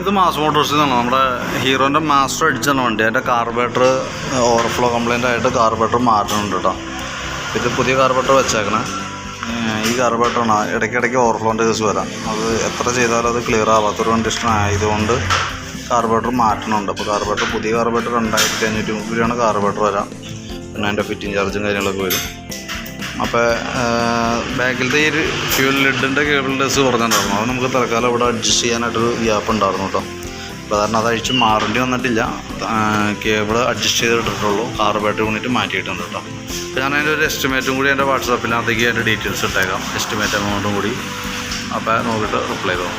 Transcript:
ഇത് മാസ് മോട്ടോഴ്സിൽ നിന്നാണ് നമ്മുടെ ഹീറോന്റെ മാസ്റ്റർ അടിച്ചാണ് വണ്ടി. അതിന്റെ കാർബേറ്റർ ഓവർഫ്ലോ കംപ്ലൈന്റ് ആയിട്ട് കാർബേറ്റർ മാറ്റുന്നുണ്ട് കേട്ടോ ഇത് പുതിയ കാർബേറ്റർ വെച്ചേക്കണേ. ഈ കാർബേറ്ററാണ് ഇടയ്ക്കിടയ്ക്ക് ഓവർഫ്ലോന്റെ കേസ് വരാം. അത് എത്ര ചെയ്താലും അത് ക്ലിയർ ആവാത്തൊരു കണ്ടീഷൻ ആയതുകൊണ്ട് കാർബേറ്റർ മാറ്റണുണ്ട്. അപ്പോൾ കാർബേറ്റർ പുതിയ കാർബേറ്റർ രണ്ടായിരത്തി അഞ്ഞൂറ്റി മുപ്പത് രൂപയാണ് കാർബേറ്റർ വരാം. പിന്നെ അതിന്റെ ഫിറ്റിംഗ് ചാർജും കാര്യങ്ങളൊക്കെ വരും. അപ്പോൾ ബാക്കിലത്തെ ഈ ഫ്യൂൽ ലിഡിന്റെ കേബിൾ ഡ്രസ് പറഞ്ഞിട്ടുണ്ടായിരുന്നു. അത് നമുക്ക് തൽക്കാലം ഇവിടെ അഡ്ജസ്റ്റ് ചെയ്യാനായിട്ടൊരു ഗ്യാപ്പ് ഉണ്ടായിരുന്നു കേട്ടോ. അപ്പോൾ കാരണം അത് അഴിച്ച് മാറേണ്ടി വന്നിട്ടില്ല. കേബിൾ അഡ്ജസ്റ്റ് ചെയ്തിട്ടിട്ടുള്ളൂ. കാർ ബാറ്ററി കൊണ്ടിട്ട് മാറ്റിയിട്ടുണ്ട് കേട്ടോ. അപ്പോൾ ഞാൻ അതിന്റെ ഒരു എസ്റ്റിമേറ്റും കൂടി എന്റെ വാട്സാപ്പിനകത്തേക്ക് അതിന്റെ ഡീറ്റെയിൽസ് ഇട്ടേക്കാം. എസ്റ്റിമേറ്റ് എമൗണ്ടും കൂടി. അപ്പോൾ നോക്കിയിട്ട് റിപ്ലൈ ചെയ്തോ